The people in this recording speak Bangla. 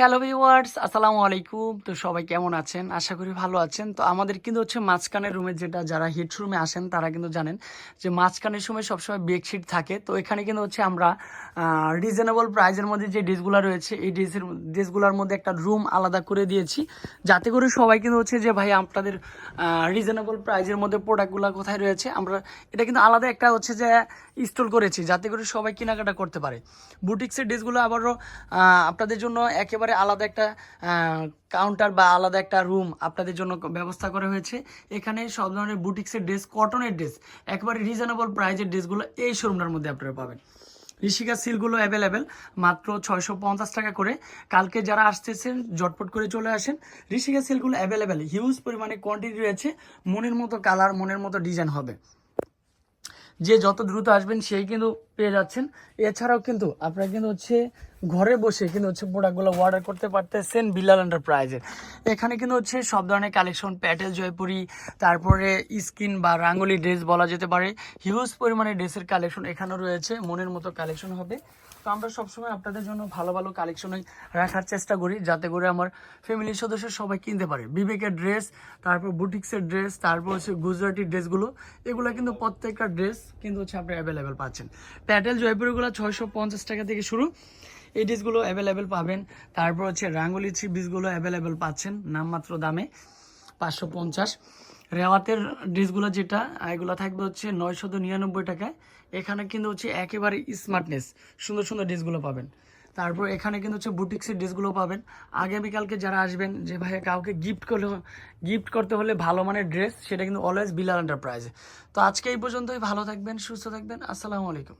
হ্যালো ভিওয়ার্স আসসালামু আলাইকুম তো সবাই কেমন আছেন? আশা করি ভালো আছেন। তো আমাদের কিন্তু হচ্ছে মাঝখানের রুমে যেটা, যারা হিট রুমে আসেন, তারা কিন্তু জানেন যে মাঝখানের সময় সবসময় বেডশিট থাকে। তো এখানে কিন্তু হচ্ছে আমরা রিজনেবল প্রাইজের মধ্যে যে ড্রেসগুলো রয়েছে, এই ড্রেসের ড্রেসগুলোর মধ্যে একটা রুম আলাদা করে দিয়েছি। যাতে করে সবাই কিন্তু হচ্ছে যে, ভাই, আপনাদের রিজনেবল প্রাইজের মধ্যে প্রোডাক্টগুলো কোথায় রয়েছে? আমরা, এটা কিন্তু আলাদা একটা হচ্ছে যে ইনস্টল করেছি, যাতে করে সবাই কেনাকাটা করতে পারে। বুটিক্সের ড্রেসগুলো আবারও আপনাদের জন্য একেবারে আলাদা একটা কাউন্টার বা আলাদা একটা রুম আপনাদের জন্য ব্যবস্থা করা হয়েছে। এখানে সব ধরনের বুটিক্সের ড্রেস কটনের ড্রেস একেবারে রিজনেবল প্রাইজের ড্রেসগুলো এই শোরুমটার মধ্যে আপনারা পাবেন। ঋষিকা সিলগুলো অ্যাভেলেবেল মাত্র ছয়শো পঞ্চাশ টাকা করে। কালকে যারা আসতেছেন জটপট করে চলে আসেন। ঋষিকা সিলগুলো অ্যাভেলেবেল হিউজ পরিমাণে কোয়ান্টিটি রয়েছে, মনের মতো কালার মনের মতো ডিজাইন হবে। যে যত দ্রুত আসবেন, সেই কিন্তু পেয়ে যাচ্ছেন। এছাড়াও কিন্তু আপনারা কিন্তু হচ্ছে ঘরে বসে কিন্তু হচ্ছে প্রোডাক্টগুলো অর্ডার করতে পারতেছেন বিলাল এন্টারপ্রাইজের এখানে কিন্তু হচ্ছে সব ধরনের কালেকশন প্যাটেল জয়পুরি, তারপরে স্কিন বা রাঙ্গুলি ড্রেস বলা যেতে পারে। হিউজ পরিমাণে ড্রেসের কালেকশন এখানেও রয়েছে, মনের মতো কালেকশন হবে। তো আমরা সবসময় আপনাদের জন্য ভালো ভালো কালেকশনই রাখার চেষ্টা করি, যাতে করে আমার ফ্যামিলির সদস্য সবাই কিনতে পারে। বিবেকের ড্রেস তারপর বুটিক্সের ড্রেস তারপর হচ্ছে গুজরাটি ড্রেসগুলো এগুলো কিন্তু প্রত্যেকটা ড্রেস কিন্তু হচ্ছে আপনি অ্যাভেলেবেল পাচ্ছেন। প্যাটেল জয়পুরগুলো ছয়শো পঞ্চাশ টাকা থেকে শুরু। এই ড্রেসগুলো অ্যাভেলেবেল পাবেন। তারপর হচ্ছে রাঙ্গুলি থ্রি পিসগুলো অ্যাভেলেবেল পাচ্ছেন, নামমাত্র দামে পাঁচশো পঞ্চাশ। রেওয়াতের ড্রেসগুলো যেটা, এগুলো থাকবে হচ্ছে নয়শত নিরানব্বই টাকায়। এখানে কিন্তু হচ্ছে একেবারে স্মার্টনেস সুন্দর সুন্দর ড্রেসগুলো পাবেন। তারপর এখানে কিন্তু হচ্ছে বুটিক্সের ড্রেসগুলো পাবেন। আগামীকালকে যারা আসবেন, যে ভাইয়া কাউকে গিফট করলে গিফট করতে হলে ভালো মানের ড্রেস সেটা কিন্তু অলওয়েজ বিলাল এন্টারপ্রাইজে তো আজকে এই পর্যন্তই, ভালো থাকবেন, সুস্থ থাকবেন, আসসালামু আলাইকুম।